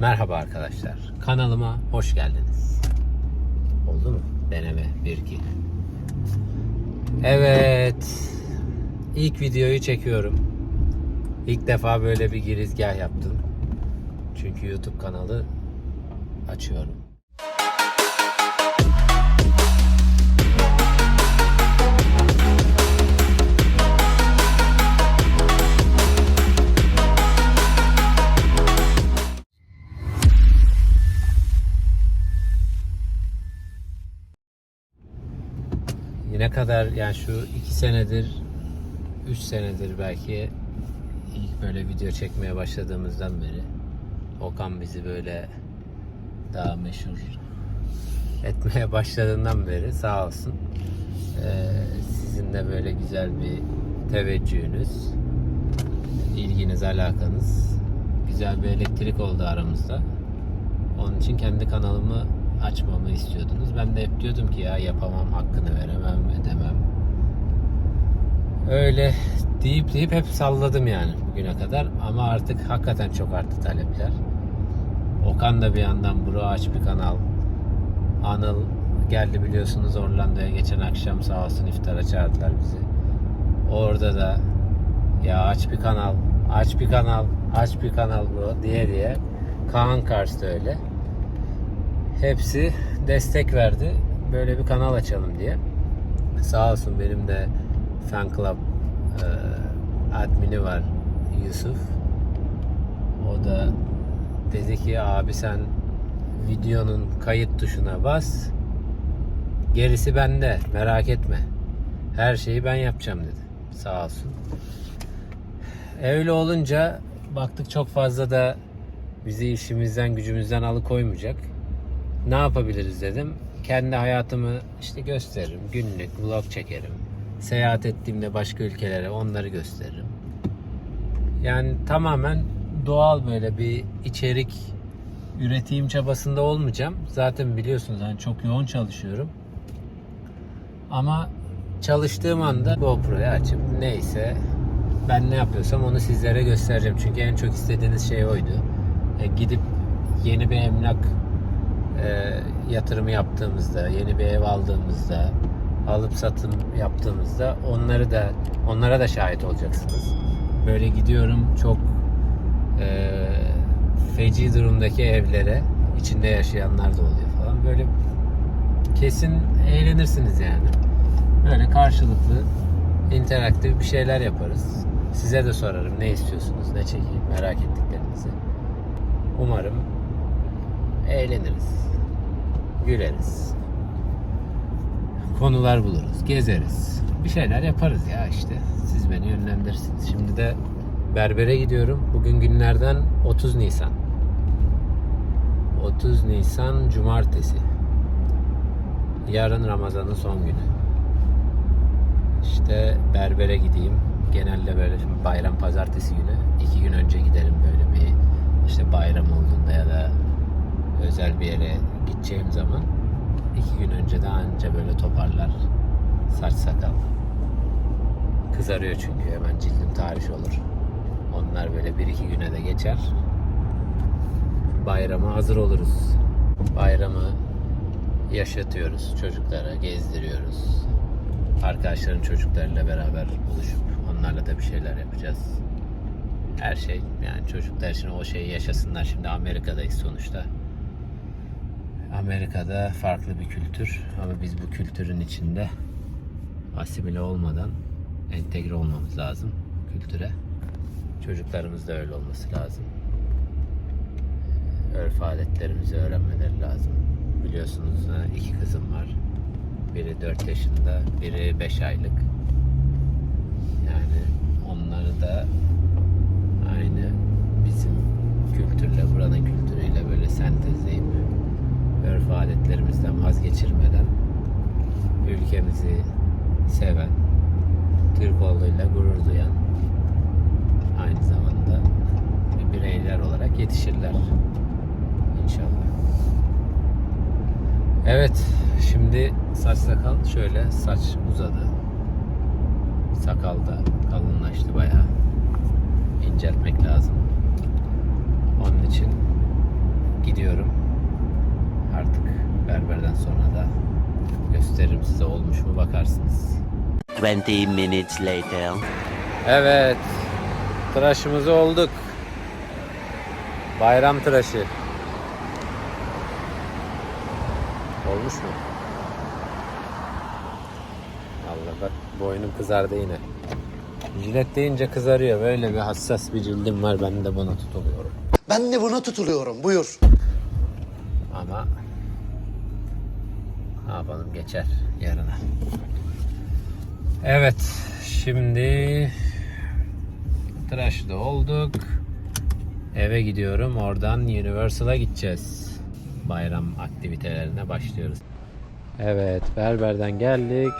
Merhaba arkadaşlar. Kanalıma hoş geldiniz. Oldu mu? Deneme 1 2. Evet. İlk videoyu çekiyorum. İlk defa böyle bir girizgah yaptım. Çünkü YouTube kanalı açıyorum. Kadar yani şu iki senedir, üç senedir belki ilk böyle video çekmeye başladığımızdan beri Okan bizi böyle daha meşhur etmeye başladığından beri sağ olsun ee, sizin de böyle güzel bir teveccühünüz, ilginiz, alakanız güzel bir elektrik oldu aramızda. Onun için kendi kanalımı açmamı istiyordunuz. Ben de hep diyordum ki ya yapamam, hakkını veremem, edemem. Öyle deyip deyip hep salladım yani bugüne kadar. Ama artık hakikaten çok arttı talepler. Okan da bir yandan bro aç bir kanal. Anıl geldi biliyorsunuz Orlando'ya geçen akşam sağ olsun iftara çağırdılar bizi. Orada da ya aç bir kanal, aç bir kanal, aç bir kanal bro diye diye. Kaan Kars da öyle hepsi destek verdi. Böyle bir kanal açalım diye. Sağ olsun benim de fan club e, admini var Yusuf. O da dedi ki abi sen videonun kayıt tuşuna bas. Gerisi bende. Merak etme. Her şeyi ben yapacağım dedi. Sağ olsun. Öyle olunca baktık çok fazla da bizi işimizden gücümüzden alıkoymayacak ne yapabiliriz dedim. Kendi hayatımı işte gösteririm. Günlük vlog çekerim. Seyahat ettiğimde başka ülkelere onları gösteririm. Yani tamamen doğal böyle bir içerik üreteyim çabasında olmayacağım. Zaten biliyorsunuz hani çok yoğun çalışıyorum. Ama çalıştığım anda GoPro'yu açıp neyse ben ne yapıyorsam onu sizlere göstereceğim. Çünkü en çok istediğiniz şey oydu. E, gidip yeni bir emlak e, yatırımı yaptığımızda, yeni bir ev aldığımızda, alıp satım yaptığımızda onları da onlara da şahit olacaksınız. Böyle gidiyorum çok e, feci durumdaki evlere içinde yaşayanlar da oluyor falan. Böyle kesin eğlenirsiniz yani. Böyle karşılıklı interaktif bir şeyler yaparız. Size de sorarım ne istiyorsunuz, ne çekeyim, merak ettiklerinizi. Umarım eğleniriz. Güleriz. Konular buluruz. Gezeriz. Bir şeyler yaparız ya işte. Siz beni yönlendirirsiniz. Şimdi de berbere gidiyorum. Bugün günlerden 30 Nisan. 30 Nisan Cumartesi. Yarın Ramazan'ın son günü. İşte berbere gideyim. Genelde böyle bayram pazartesi günü. iki gün önce giderim böyle bir işte bayram olduğunda ya da özel bir yere gideceğim zaman iki gün önce daha önce böyle toparlar saç sakal. Kızarıyor çünkü hemen cildim tahriş olur. Onlar böyle bir iki güne de geçer. Bayrama hazır oluruz. Bayramı yaşatıyoruz çocuklara gezdiriyoruz. Arkadaşların çocuklarıyla beraber buluşup onlarla da bir şeyler yapacağız. Her şey yani çocuklar için o şeyi yaşasınlar. Şimdi Amerika'dayız sonuçta Amerika'da farklı bir kültür ama biz bu kültürün içinde asimile olmadan entegre olmamız lazım kültüre. Çocuklarımız da öyle olması lazım. Örf adetlerimizi öğrenmeleri lazım. Biliyorsunuz iki kızım var. Biri 4 yaşında, biri 5 aylık. Yani onları da aynı bizim kültürle, buranın kültürüyle böyle sentezleyip örf adetlerimizden vazgeçirmeden ülkemizi seven, Türk olduğuyla gurur duyan aynı zamanda bireyler olarak yetişirler inşallah. Evet, şimdi saç sakal şöyle saç uzadı. Sakal da kalınlaştı bayağı. İnceltmek lazım. Onun için gidiyorum. Artık berberden sonra da gösteririm size olmuş mu bakarsınız. 20 minutes later. Evet. Tıraşımız olduk. Bayram tıraşı. Olmuş mu? Allah bak boynum kızardı yine. Jilet deyince kızarıyor. Böyle bir hassas bir cildim var. Ben de buna tutuluyorum. Ben de buna tutuluyorum. Buyur. Ama ne yapalım geçer yarına. Evet şimdi tıraşlı olduk. Eve gidiyorum. Oradan Universal'a gideceğiz. Bayram aktivitelerine başlıyoruz. Evet berberden geldik.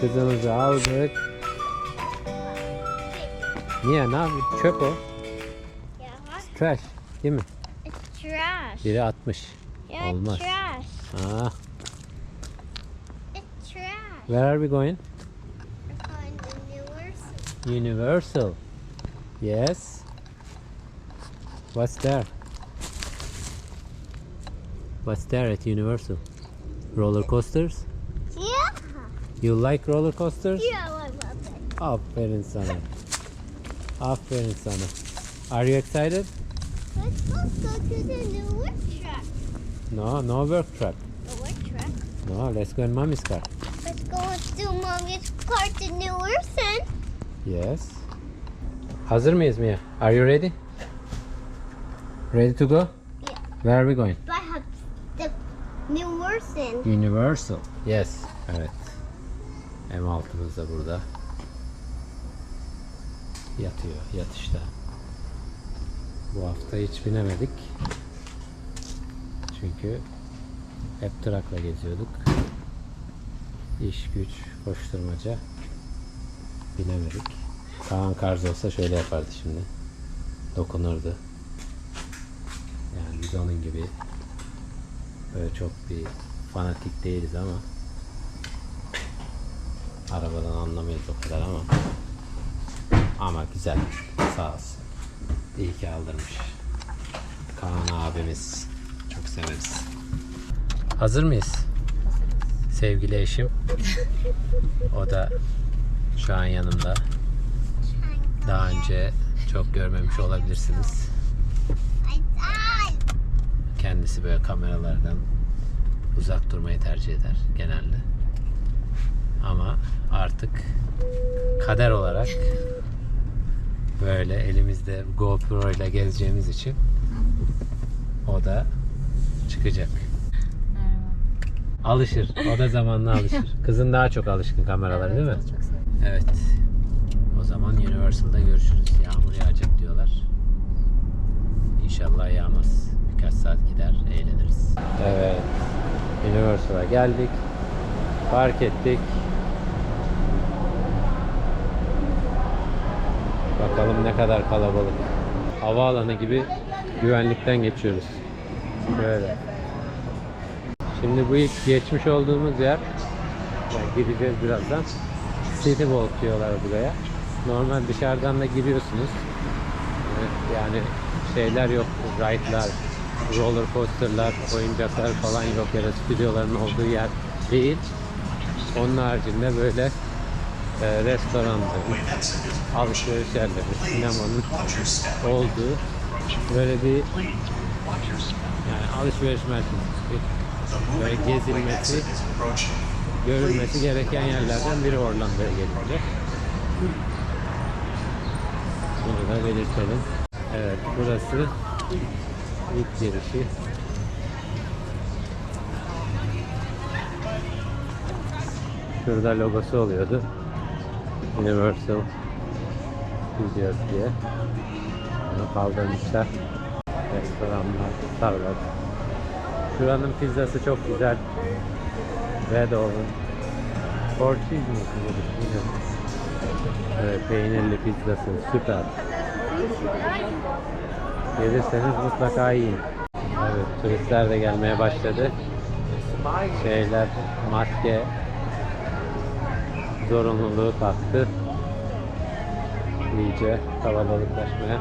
Kızımızı aldık. Niye ne yapıyorsun? Çöp o. Trash. Değil mi? it's trash. Biri 60. Yeah, Olmaz. trash. Ah, It's trash. where are we going? We're going Universal. Universal. Yes. What's there? What's there at Universal? Roller coasters? Yeah. You like roller coasters? Yeah, I love it. Aferin sana. Aferin sana. Are you excited? Let's go to the new. No, no work truck. The work truck. No, let's go in mommy's car. Let's go to mommy's car to New Wilson. Yes. Hazır mıyız Mia? Are you ready? Ready to go? Yeah. Where are we going? But I have the New Wilson. Universal. Yes. Evet. M6'mız da burada. Yatıyor. Yatışta. Bu hafta hiç binemedik. Çünkü hep trakla geziyorduk. İş güç, koşturmaca binemedik. Kaan Karz olsa şöyle yapardı şimdi. Dokunurdu. Yani biz onun gibi Böyle çok bir fanatik değiliz ama arabadan anlamayız o kadar ama ama güzel sağ olsun. İyi ki aldırmış. Kaan abimiz severiz. Hazır mıyız? Sevgili eşim. O da şu an yanımda. Daha önce çok görmemiş olabilirsiniz. Kendisi böyle kameralardan uzak durmayı tercih eder genelde. Ama artık kader olarak böyle elimizde GoPro ile gezeceğimiz için o da çıkacak. Alışır. O da zamanla alışır. Kızın daha çok alışkın kameralara değil mi? Evet. O zaman Universal'da görüşürüz. Yağmur yağacak diyorlar. İnşallah yağmaz. Birkaç saat gider, eğleniriz. Evet. Universal'a geldik. Park ettik. Bakalım ne kadar kalabalık. Havaalanı gibi güvenlikten geçiyoruz. Böyle. Şimdi bu ilk geçmiş olduğumuz yer yani gideceğiz birazdan. City Walk diyorlar buraya. Normal dışarıdan da giriyorsunuz. Yani şeyler yok, ride'lar, roller coaster'lar, oyuncaklar falan yok ya da stüdyoların olduğu yer değil. Onun haricinde böyle e, restoranların, alışveriş yerleri, sinemanın olduğu böyle bir alışveriş merkezi, böyle gezilmesi, görülmesi gereken yerlerden biri Orlando'ya gelince. Bunu da belirtelim. Evet, burası ilk girişi. Şurada logosu oluyordu. Universal Studios diye. Onu kaldırmışlar. Restoranlar, Starbucks. Şuranın pizzası çok güzel. Red Oven. Cheese mi? Bilmiyorum. Evet, peynirli pizzası süper. Gelirseniz mutlaka yiyin. Evet, turistler de gelmeye başladı. Şeyler, maske zorunluluğu kalktı. İyice kalabalıklaşmaya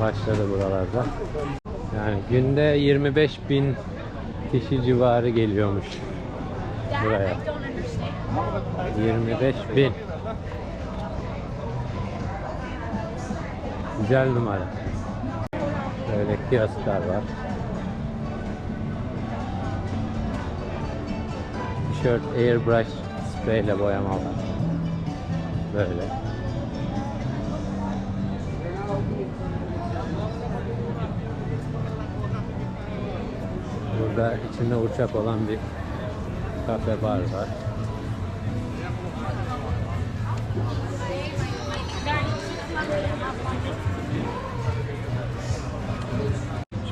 başladı buralarda. Yani günde 25 bin kişi civarı geliyormuş buraya. 25 bin. Güzel numara. Böyle kiosklar var. Tişört airbrush spreyle boyamalar. Böyle. Burada içinde uçak olan bir kafe bar var.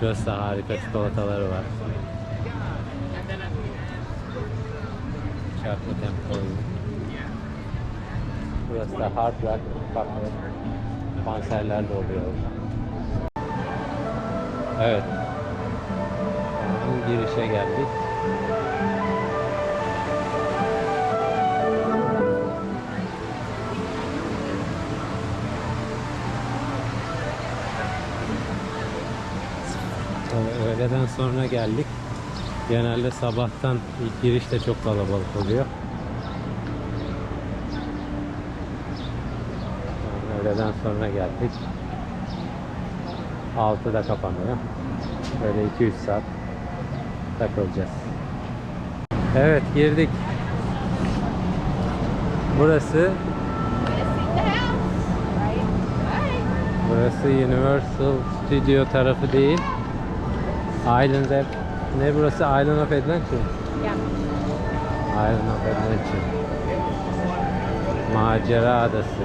Şurası da harika çikolataları var. Chocolate Emporium. Burası da Hard Rock Cafe. Konserler de oluyor. Evet. Girişe geldik. Öğ- Öğleden sonra geldik. Genelde sabahtan ilk giriş de çok kalabalık oluyor. Öğleden sonra geldik. 6'da kapanıyor. Böyle 2-3 saat takılacağız. Evet girdik. Burası Burası Universal Studio tarafı değil. Island of, ne burası? Island of Adventure. Island of Adventure. Macera adası.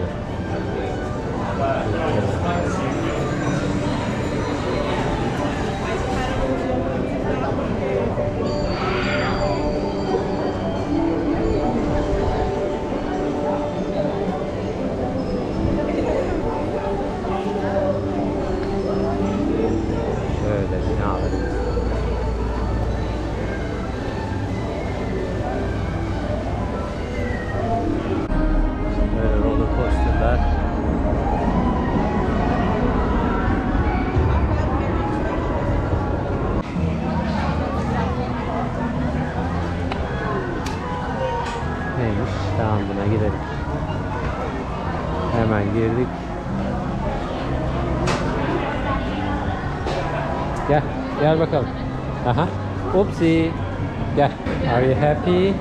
Gel, bakalım. Aha. Upsi. Gel. Are you happy?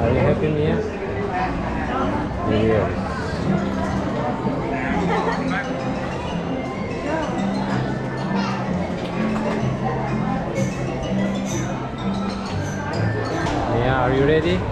Are you happy Mia? Geliyoruz. Mia, are you ready?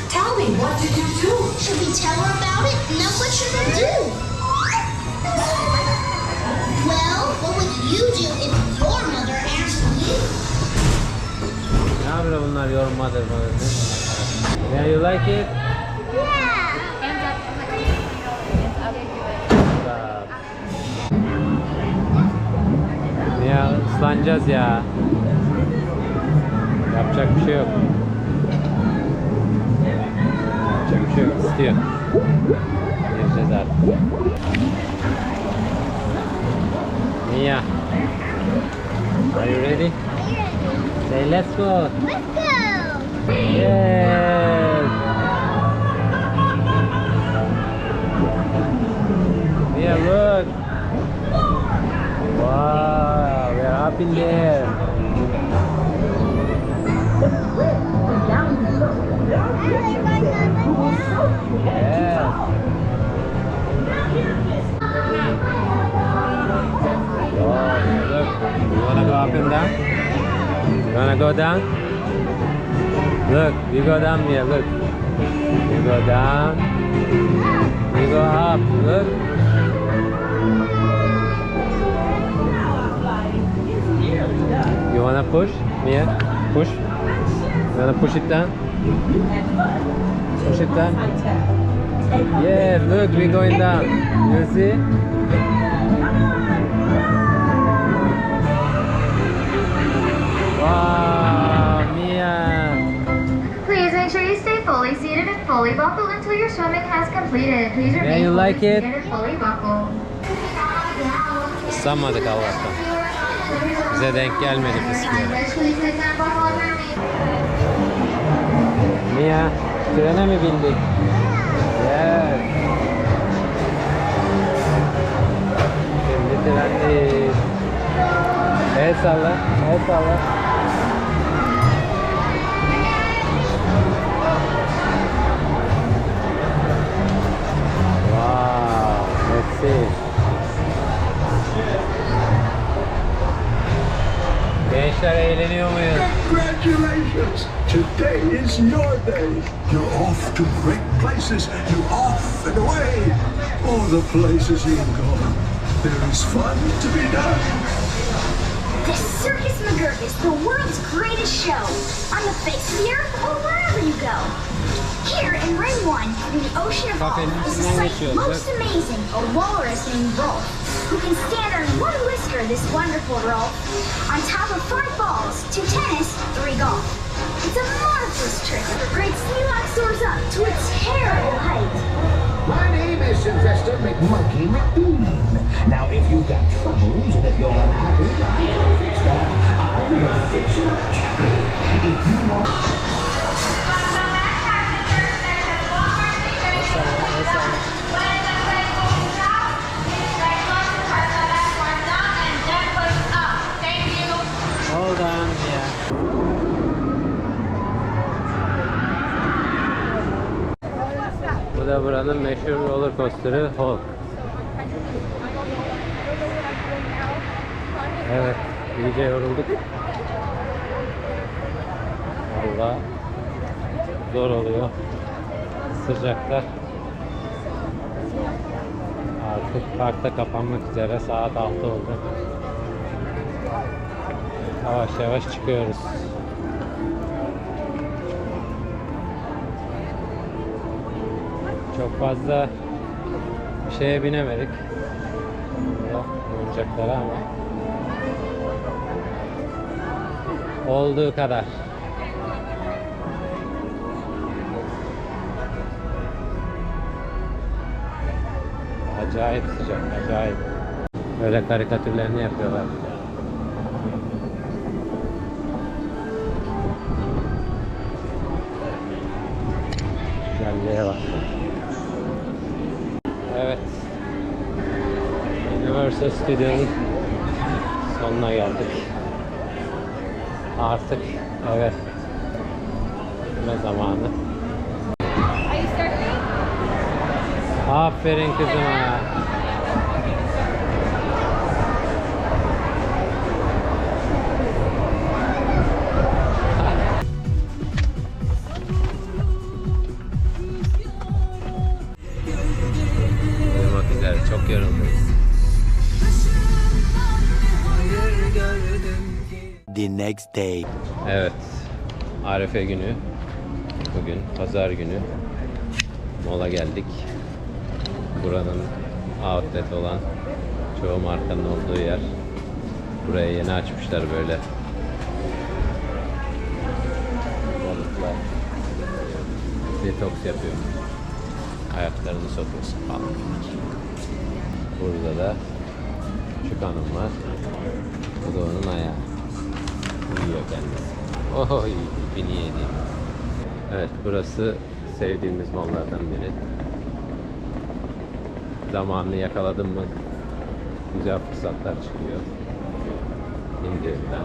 Tell me, what did you do? Should we tell her about it? Now what should we do? Well, what would you do if your mother asked you? Ne yapıyor bunlar yorumladır böyle? Yeah, you like it? Yeah. Ya ıslanacağız ya. Yapacak bir şey yok. Yapacak bir şey yok. İstiyor. Mia. Are you ready? Say let's go. Let's go. Yes. Mia, look. Wow, we are up in there. You wanna go down? Look, you go down here, look. You go down. We go up. Look. You wanna push? Mia? Push? You wanna push it down? Push it down? Yeah, look, we're going down. You see? Wow, fully buckled until your swimming has completed. Please Yeah, remain you fully like it? fully buckled. Sanmadık Allah'tan. Bize denk gelmedi fıskiye. Mia, trene mi bindik? Yes. Şimdi trendeyiz. El salla, el salla. Let's see. Gençler eğleniyor muyuz? Congratulations! Today is your day. You're off to great places. You're off and away. All the places you've gone. There is fun to be done. The Circus McGurk is the world's greatest show. On the face of the earth or wherever you go. Here in Ring 1, in the Ocean of Bakın, All, is the içinden sight geçiyoruz, most bak. amazing, a walrus named Rolf, who can stand on one whisker, this wonderful Rolf, on top of five balls, two tennis, three golf. It's a marvelous trick. The great Sneelock soars up to a terrible height. My name is Sylvester McMonkey McBean. Now, if you've got troubles and if you're unhappy, I'll fix that. I'm your fixer. If you want... Hold on, yeah. Bu da buranın meşhur roller coaster'ı Hulk. Evet, iyice yorulduk. Valla zor oluyor. Sıcakta. Artık parkta kapanmak üzere saat 6 oldu. Yavaş yavaş çıkıyoruz. Çok fazla şeye binemedik. Oyuncaklara ama olduğu kadar. Acayip sıcak, acayip. Böyle karikatürlerini yapıyorlar. Güzelliğe bak. Evet. Universal Studio'nun sonuna geldik. Artık evet. Ne zamanı. Aferin kızıma. Next day. Evet. Arefe günü. Bugün pazar günü. Mola geldik. Buranın outlet olan çoğu markanın olduğu yer. Buraya yeni açmışlar böyle. Balıklar. Detoks yapıyor. Ayaklarını sokuyorsun falan. Burada da küçük hanım var. Bu da onun ayağı. Uyuyor kendisi. Oy, bini yedi. Evet, burası sevdiğimiz mallardan biri. Zamanını yakaladım mı güzel fırsatlar çıkıyor. İndirimler.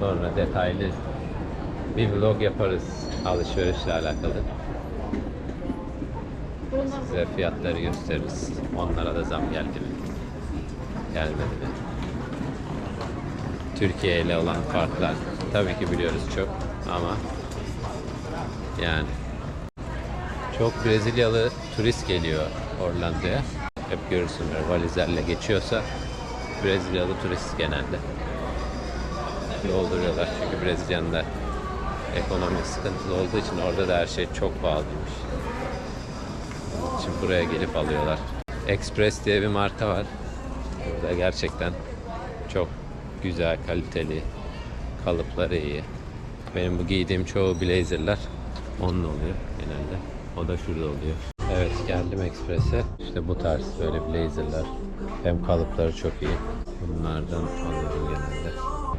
Sonra detaylı bir vlog yaparız alışverişle alakalı. Size fiyatları gösteririz. Onlara da zam geldi mi? Gelmedi mi? Türkiye ile olan farklar tabii ki biliyoruz çok ama Yani. Çok Brezilyalı turist geliyor Orlando'ya. Hep görürsün böyle valizlerle geçiyorsa Brezilyalı turist genelde. Dolduruyorlar çünkü Brezilya'nın da ekonomi sıkıntılı olduğu için orada da her şey çok pahalıymış. Şimdi buraya gelip alıyorlar. Express diye bir marka var. Burada gerçekten çok güzel, kaliteli, kalıpları iyi. Benim bu giydiğim çoğu blazerlar onun oluyor genelde. O da şurada oluyor. Evet geldim Express'e. İşte bu tarz böyle blazerlar. Hem kalıpları çok iyi. Bunlardan alıyorum genelde.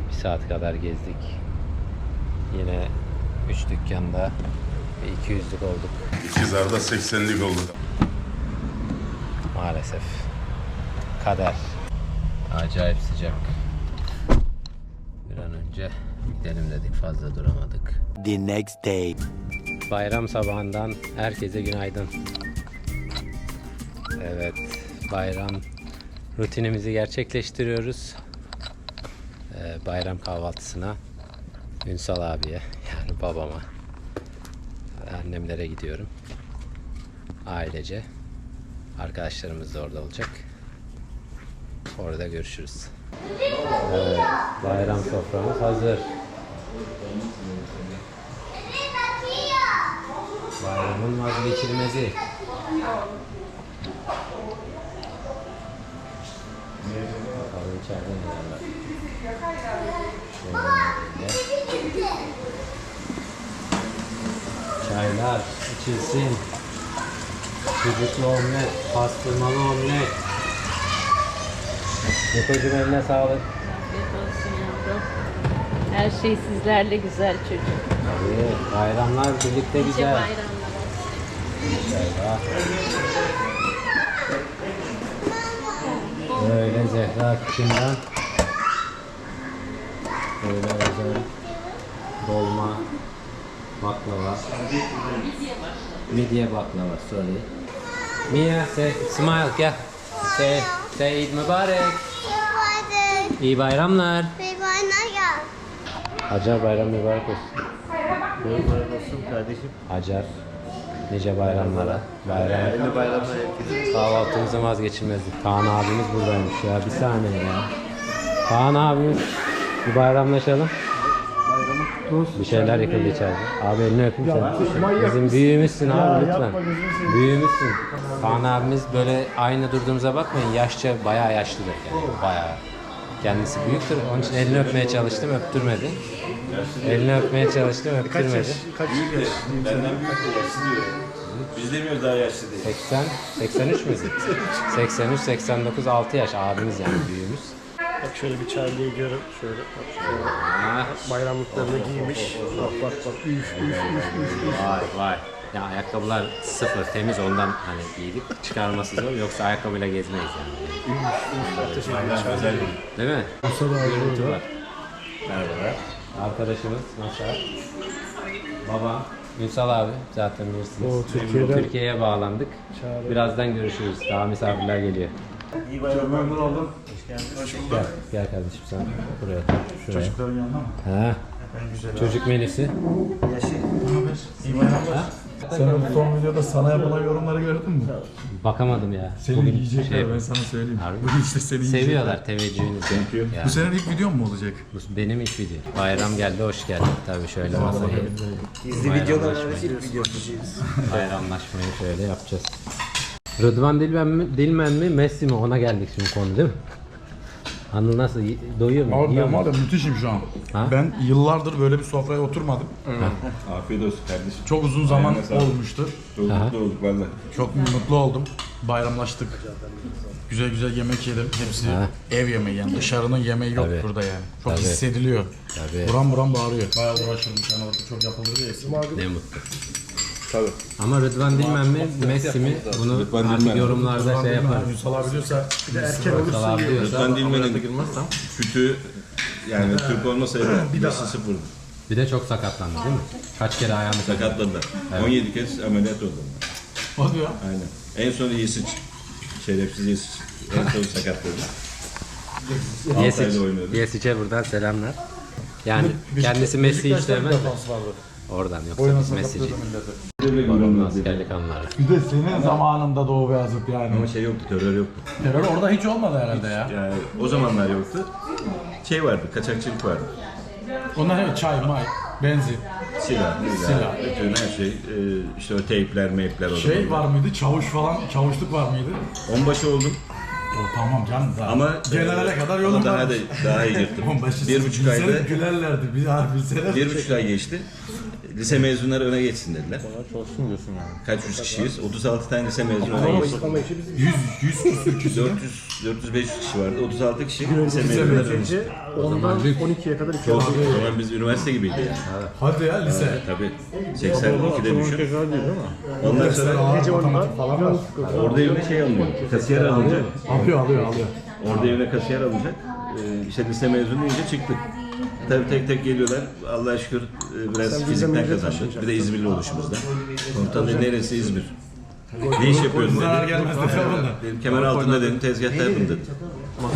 Bir saat kadar gezdik. Yine 3 dükkanda bir 200'lük olduk İkizar'da 80'lik oldu. maalesef. Kader. Acayip sıcak. Önce gidelim dedik fazla duramadık. The next day. Bayram sabahından herkese günaydın. Evet, bayram rutinimizi gerçekleştiriyoruz. Ee, bayram kahvaltısına Ünsal abiye, yani babama, annemlere gidiyorum. Ailece. Arkadaşlarımız da orada olacak. Orada görüşürüz. Evet, bayram soframız hazır. Bayramın vazgeçilmezi. Bakalım içeride neler var. Şöyle. Çaylar içilsin. Sucuklu omlet, pastırmalı omlet. Nikocuğum eline sağlık. Afiyet olsun yavrum. Her şey sizlerle güzel çocuk. Tabii, bayramlar birlikte Nice güzel. bayramlar olsun. Böyle Zehra kışından böyle özel dolma baklava midye baklava sorry Mia say smile gel say say Eid mübarek İyi bayramlar Hacer bayram mübarek olsun Hacer nice bayramlara bayram Kahvaltımızın vazgeçilmezi. Kaan abimiz buradaymış ya. Bir saniye ya. Kaan abimiz bir bayramlaşalım. Bir şeyler yıkıldı içeride. Abi elini öpeyim sen. Bizim büyüğümüzsün abi lütfen. Büyüğümüzsün. Kaan abimiz böyle aynı durduğumuza bakmayın. Yaşça bayağı yaşlıdır yani. Bayağı. Kendisi büyüktür. Onun için elini öpmeye çalıştım öptürmedi. Elini öpmeye çalıştım öptürmedi. Biz demiyoruz daha yaşlı değil. 80, 83 müydü? 83, 89, 6 yaş abimiz yani büyüğümüz. Bak şöyle bir Charlie'yi görüp şöyle bak şöyle bayramlıklarını giymiş. Bak bak bak üf üf üf üf üf. Vay vay. Ya ayakkabılar sıfır temiz ondan hani giydik çıkarması zor yoksa ayakkabıyla gezmeyiz yani. Değil mi? Görüntü var. Merhabalar. Arkadaşımız Masar. Babam. Ünsal abi zaten bilirsiniz. O Türkiye'den- Türkiye'ye bağlandık. Birazdan görüşürüz. Daha misafirler geliyor. İyi bayramlar. memnun oldum. Gel, gel kardeşim sen buraya. Şuraya. Çocukların yanına mı? Ha. Çocuk menüsü. Bayramlar. Sen o son videoda sana yapılan yorumları gördün mü? Bakamadım ya. Seni Bugün yiyecekler şey- ben sana söyleyeyim. Harbi mi? Bugün işte seni yiyecekler. Seviyorlar teveccühünüzü. Ya. Bu senin ilk videon mu olacak? Bu benim ilk video. Bayram geldi, hoş geldin. Tabii şöyle masayı. Gizli videolar Bayramlaşmayı şöyle yapacağız. Rıdvan Dilmen mi, Dilmen mi, Messi mi? Ona geldik şimdi konu değil mi? Anıl nasıl? Doyuyor mu? Abi Yiyor ben mu? var ya müthişim şu an. Ha? Ben yıllardır böyle bir sofraya oturmadım. Afiyet olsun kardeşim. Çok uzun zaman olmuştu. Çok Aha. mutlu olduk valla. Çok mutlu oldum. Bayramlaştık. Güzel güzel yemek yedim. Hepsi Ha. ev yemeği yani. Dışarının yemeği yok Tabii. burada yani. Çok Tabii. hissediliyor. Tabii. Buram buram bağırıyor. Bayağı uğraşırdım yani orada çok yapılır ya. Ne mutlu. Tabii. Ama Rıdvan Dilmen mi, Messi mi? Bunu Rıdvan artık Dilmen. yorumlarda şey yaparız. Ünsal abi diyorsa bir de erken Ünsal abi diyorsa. Rıdvan Dilmen'in sütü yani Türk olmasaydı bir daha sıfırdı. Bir de çok sakatlandı değil mi? Kaç kere ayağını sakat. Sakatladılar. 17 kez ameliyat oldu. Hadi ya. Aynen. En son iyisi şerefsiz iyisi en son sakatladı. Oynuyordu. Yesic'e buradan selamlar. Yani kendisi Messi'yi Beşiktaş'ta bir istemez. defans vardı. Oradan yoksa biz milleti. Babamın askerlik anıları. Bir de senin zamanında Doğu Beyazıt yani. Ama şey yoktu, terör yoktu. Terör orada hiç olmadı herhalde ya. Yani o zamanlar yoktu. Şey vardı, kaçakçılık vardı. Onlar hep çay, may, benzin. Silah, Silah. bütün her şey. Ee, işte o teypler, meypler o Şey zamanlar. var mıydı? Çavuş falan, çavuşluk var mıydı? Onbaşı oldum O tamam canım zaten. ama generale e, kadar ama yolum daha varmış. da daha iyi yırttım. Onbaşı bir buçuk ayda gülerlerdi. Bir daha bilsene. bir buçuk ay geçti. Lise mezunları öne geçsin dediler. Çalışsın diyorsun yani. Kaç yüz kişiyiz? 36 tane lise mezunu öne geçti. Ama işi biz 100, 100 küsür küsür. 400 400 500 kişi vardı. 36 kişi lise mezunları öne geçti. 10'dan 12'ye kadar iki Çok, yıl. o zaman biz üniversite gibiydi yani. Hadi ya lise. Tabii. 82'de düşün. Tekrar değil değil mi? Ondan sonra Gece 10'dan falan var. orada evine şey alınıyor. Kasiyer alınacak. Alıyor alıyor alıyor. Orada evine kasiyer alınacak. Ee, işte lise mezunu deyince çıktık. Tabii tek tek geliyorlar. Allah'a şükür e, biraz fizikten kazandık. Bir de İzmirli oluşumuzdan. Komutanın neresi İzmir? Ne iş yapıyorsun dedi. gelmez dedi. Dedim kemer altında dedim tezgahtaydım dedim.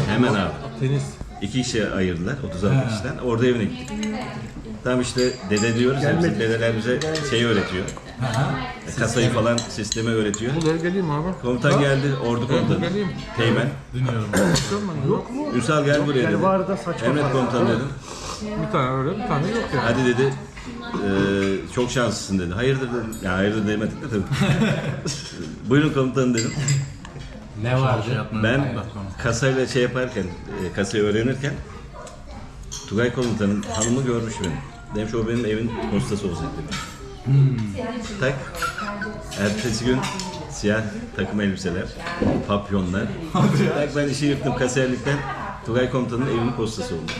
Hemen abi. Tenis. İki kişiye ayırdılar 36 kişiden. Orada evine gittik. Tam işte dede diyoruz ya bizim dedeler bize şey öğretiyor. Kasayı falan sistemi öğretiyor. geleyim abi. Komutan geldi, ordu komutanı. Teğmen. Dinliyorum. Yok mu? Ünsal gel buraya dedi. Yani var da saçma Emret falan. komutan dedim. Bir tane öyle bir tane yok yani. Hadi dedi. "eee, çok şanslısın dedi. Hayırdır dedim. Ya hayırdır demedik de tabii. Buyurun komutanım dedim. Ne vardı? Ben kasayla şey yaparken, e, kasayı öğrenirken Tugay komutanın hanımı görmüş beni. Demiş o benim evin postası olacak dedi. Tak. Ertesi gün siyah takım elbiseler, papyonlar. tak ben işi yırttım kasiyerlikten. Tugay komutanın evinin postası oldu.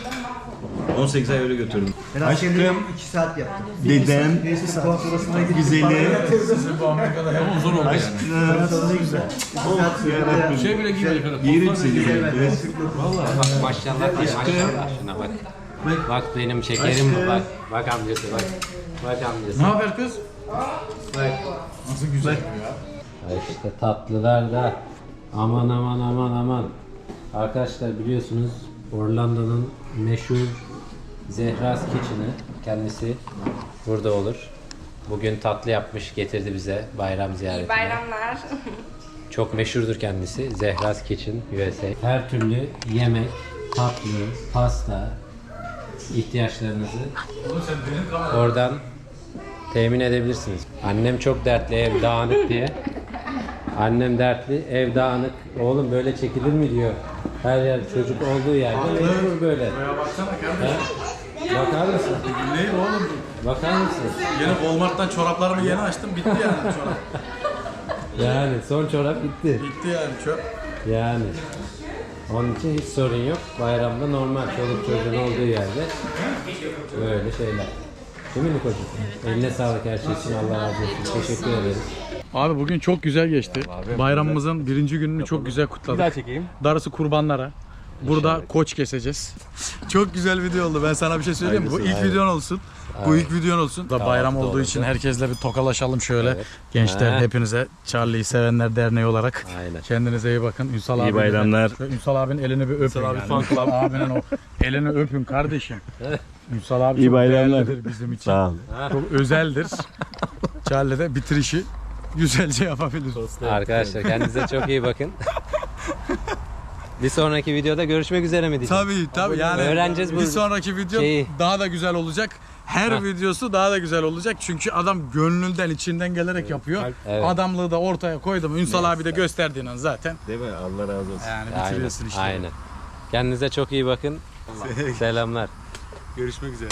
18 ay öyle götürdüm. Aşkım 2 saat yaptım. Dedem, güzeli, Sizin bu Amerika'da hem uzun oldu yani. Şey bile giyiyor. yerim seni. Bak maşallah diye maşallah şuna bak. Bak benim şekerim bak. Bak amcası bak. Bak amcası. Ne haber kız? Bak. Nasıl güzel ya. Ay işte tatlılar da aman aman aman aman. Arkadaşlar biliyorsunuz Orlando'nun meşhur Zehra's Kitchen'ı kendisi burada olur. Bugün tatlı yapmış getirdi bize bayram ziyaretine. Bayramlar. Çok meşhurdur kendisi. Zehra's Kitchen USA. Her türlü yemek, tatlı, pasta ihtiyaçlarınızı oradan temin edebilirsiniz. Annem çok dertli ev dağınık diye. Annem dertli ev dağınık. Oğlum böyle çekilir mi diyor. Her yer çocuk olduğu yerde mecbur böyle. Ya baksana kardeşim. Bakar mısın? Ne oğlum? Bakar mısın? Yeni Walmart'tan çoraplarımı yeni açtım. Bitti yani çorap. Yani son çorap bitti. Bitti yani çorap. Yani. Onun için hiç sorun yok. Bayramda normal çoluk çocuğun olduğu yerde böyle şeyler. Değil mi Nikocuğum? Eline sağlık her şey için. Allah razı olsun. Teşekkür ederiz. Abi bugün çok güzel geçti. Bayramımızın birinci gününü çok güzel kutladık. Bir daha çekeyim. Darısı kurbanlara. Burada koç keseceğiz. Çok güzel video oldu. Ben sana bir şey söyleyeyim mi? Bu ilk videon olsun. Bu ilk videon olsun. Da bayram doğru. olduğu için herkesle bir tokalaşalım şöyle. Evet. Gençler Ha. hepinize Charlie'yi sevenler derneği olarak. Aynen. Kendinize iyi bakın. Ünsal İyi abinin bayramlar. Şöyle Ünsal abinin elini bir öpün. yani. Ünsal abinin o elini öpün kardeşim. Ünsal abi İyi çok bayramlar. değerlidir bizim için. Sağ ol. Çok özeldir. Charlie de bitirişi güzelce yapabilir. Arkadaşlar kendinize çok iyi bakın. Bir sonraki videoda görüşmek üzere mi diyeceğim? Tabii tabii yani Öğreneceğiz bu bir sonraki video şeyi. daha da güzel olacak. Her Heh. videosu daha da güzel olacak. Çünkü adam gönlünden içinden gelerek yapıyor. Evet. Adamlığı da ortaya koydum. Ünsal abi de gösterdiğin an zaten. Değil mi? Allah razı olsun. Yani Aynen. bitiriyorsun işte. Aynen. Kendinize çok iyi bakın. Selamlar. Görüşmek üzere.